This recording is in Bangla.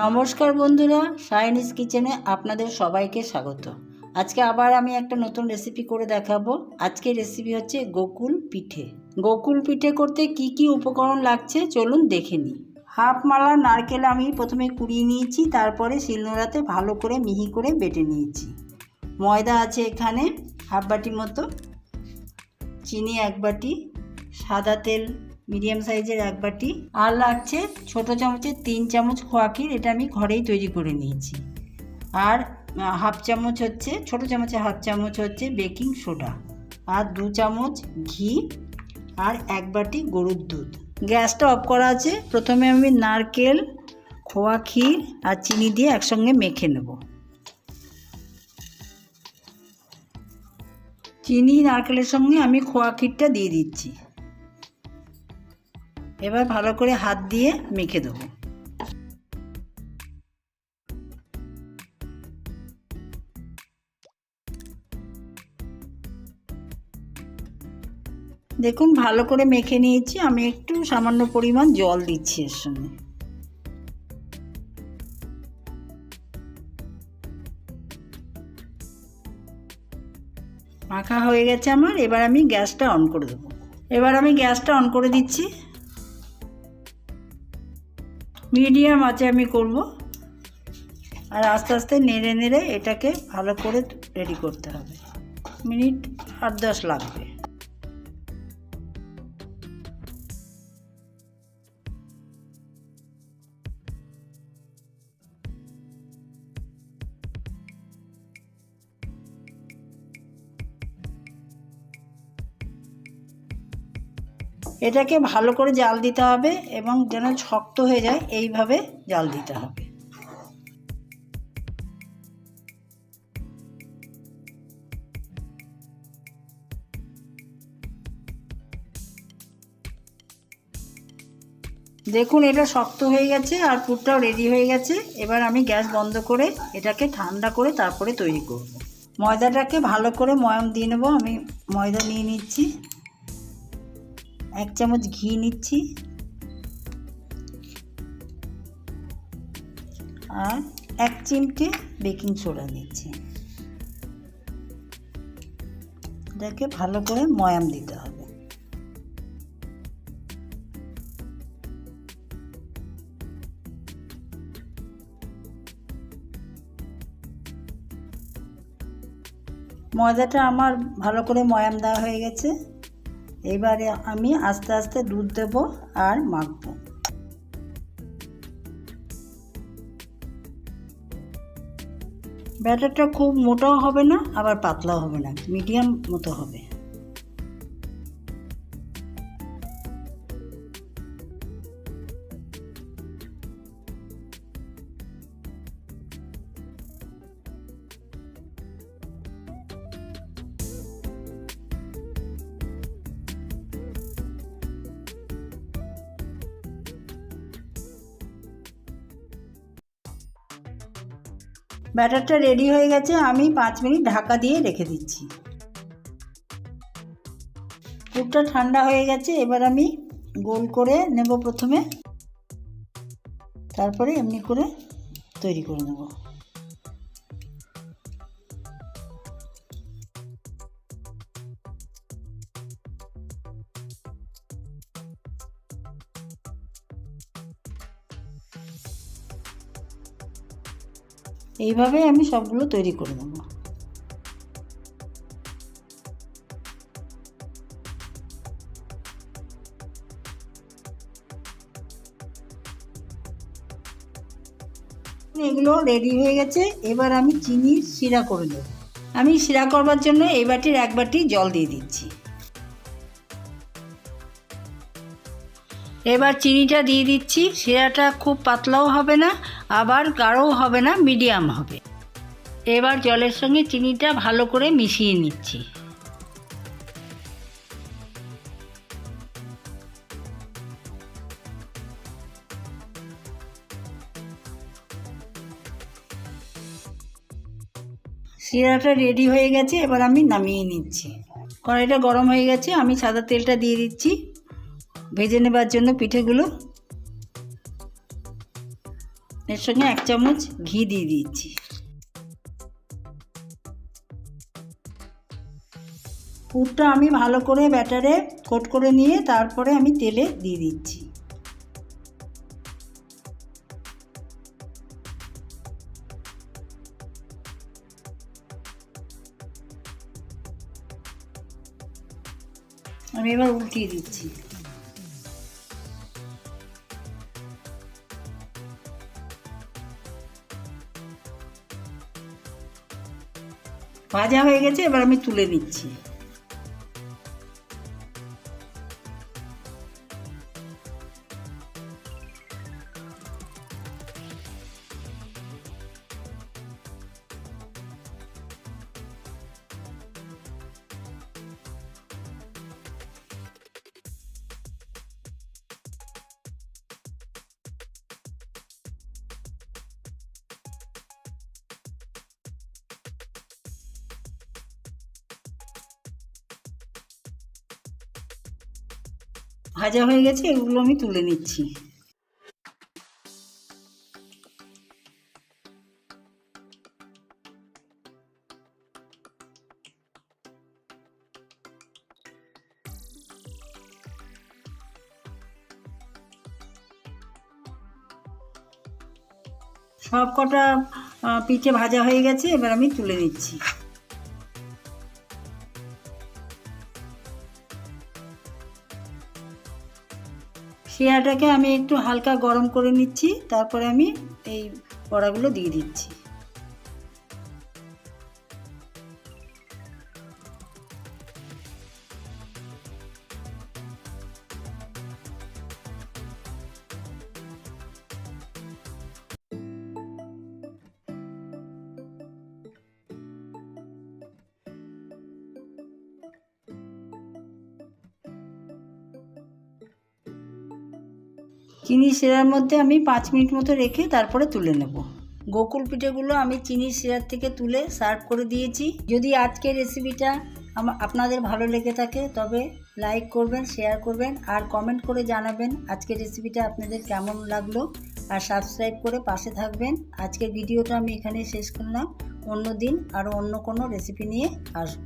নমস্কার বন্ধুরা সায়নিস কিচেনে আপনাদের সবাইকে স্বাগত। আজকে আবার আমি একটা নতুন রেসিপি করে দেখাবো। আজকে রেসিপি হচ্ছে গোকুল পিঠে। গোকুল পিঠে করতে কি কি উপকরণ লাগছে চলুন দেখে নিই। হাফ মালা নারকেল আমি প্রথমে কুড়িয়ে নিয়েছি, তারপরে শিলনোড়াতে ভালো করে মিহি করে বেটে নিয়েছি। ময়দা আছে এখানে, হাফ বাটি মতো, চিনি এক বাটি, সাদা তেল মিডিয়াম সাইজের এক বাটি আর লাগছে ছোট চামচের তিন চামচ খোয়া খোয়াকির এটা আমি ঘরেই তৈরি করে নিয়েছি। আর হাফ চামচ হচ্ছে, ছোট চামচে হাফ চামচ হচ্ছে বেকিং সোডা। আর দু চামচ ঘি আর এক বাটি গরুর দুধ। গ্যাসটা অফ করা আছে, প্রথমে আমি নারকেল, খোয়া ক্ষীর আর চিনি দিয়ে একসঙ্গে মেখে নেব। চিনি, নারকেলের সঙ্গে আমি খোয়া ক্ষীরটা দিয়ে দিচ্ছি। এবার ভালো করে হাত দিয়ে মেখে দেবো। দেখুন, ভালো করে মেখে নিয়েছি। আমি একটু সামান্য পরিমাণ জল দিচ্ছি এর সঙ্গে। মাখা হয়ে গেছে আমার। এবার আমি গ্যাসটা অন করে দেবো। এবার আমি গ্যাসটা অন করে দিচ্ছি। মিডিয়াম আছে আমি করব। আর আস্তে আস্তে নেড়ে নেড়ে এটাকে ভালো করে রেডি করতে হবে। মিনিট আট দশ লাগবে। এটাকে ভালো করে জাল দিতে হবে এবং যেন শক্ত হয়ে যায়, এইভাবে জাল দিতে হবে। দেখুন, এটা শক্ত হয়ে গেছে আর পুরটাও রেডি হয়ে গেছে। এবার আমি গ্যাস বন্ধ করে এটাকে ঠান্ডা করে তারপরে তৈরি করব। ময়দাটাকে ভালো করে ময়ম দিয়ে নেব। আমি ময়দা নিয়ে নিচ্ছি। এক চামচ ঘি নিচ্ছি। আর এক চিমটে বেকিং সোডা নিচ্ছি। এটাকে ভালো করে ময়াম দিতে হবে। ময়দাটা আমার ভালো করে ময়াম দেওয়া হয়ে গেছে। এবারে আমি আস্তে আস্তে দুধ দেব আর মাখবো। ব্যাটারটা খুব মোটাও হবে না, আবার পাতলাও হবে না, মিডিয়াম মতো হবে। ব্যাটারটা রেডি হয়ে গেছে, আমি পাঁচ মিনিট ঢাকা দিয়ে রেখে দিচ্ছি। দুধটা ঠান্ডা হয়ে গেছে, এবার আমি গোল করে নেব প্রথমে। তারপরে এমনি করে তৈরি করে নেব। এইভাবে আমি সবগুলো তৈরি করে নেব। এগুলো রেডি হয়ে গেছে, এবার আমি চিনি শিরা করে নেব। আমি শিরা করবার জন্য এই বাটির এক বাটি জল দিয়ে দিচ্ছি। এবার চিনিটা দিয়ে দিচ্ছি, শিরাটা খুব পাতলাও হবে না, আবার গাঢ়ও হবে না, মিডিয়াম হবে। এবার জলের সঙ্গে চিনিটা ভালো করে মিশিয়ে নিচ্ছি। শিরাটা রেডি হয়ে গেছে, এবার আমি নামিয়ে নিচ্ছি। কড়াইটা গরম হয়ে গেছে, আমি সাদা তেলটা দিয়ে দিচ্ছি। ভেজে নেবার জন্য পিঠেগুলো এর সঙ্গে এক চামচ ঘি দিয়ে দিচ্ছি। পুরটা আমি ভালো করে ব্যাটারে কোট করে নিয়ে তারপরে আমি তেলে দিয়ে দিচ্ছি। আমি এবার উল্টিয়ে দিচ্ছি। ভাজা হয়ে গেছে এবার আমি তুলে নিচ্ছি। ভাজা হয়ে গেছে, এগুলো আমি তুলে নিচ্ছি। সব কটা পিঠে ভাজা হয়ে গেছে, এবার আমি তুলে নিচ্ছি। শিরাটাকে আমি একটু হালকা গরম করে নিচ্ছি তারপরে আমি এই বড়াগুলো দিয়ে দিচ্ছি। চিনি শিরার মধ্যে আমি পাঁচ মিনিট মতো রেখে তারপরে তুলে নেব। গোকুল পিঠেগুলো আমি চিনি শিরার থেকে তুলে সার্ভ করে দিয়েছি। যদি আজকের রেসিপিটা আপনাদের ভালো লেগে থাকে, তবে লাইক করবেন, শেয়ার করবেন, আর কমেন্ট করে জানাবেন আজকের রেসিপিটা আপনাদের কেমন লাগল। আর সাবস্ক্রাইব করে পাশে থাকবেন। আজকের ভিডিওটা আমি এখানে শেষ করলাম। অন্য দিন আরও অন্য কোনো রেসিপি নিয়ে আসব।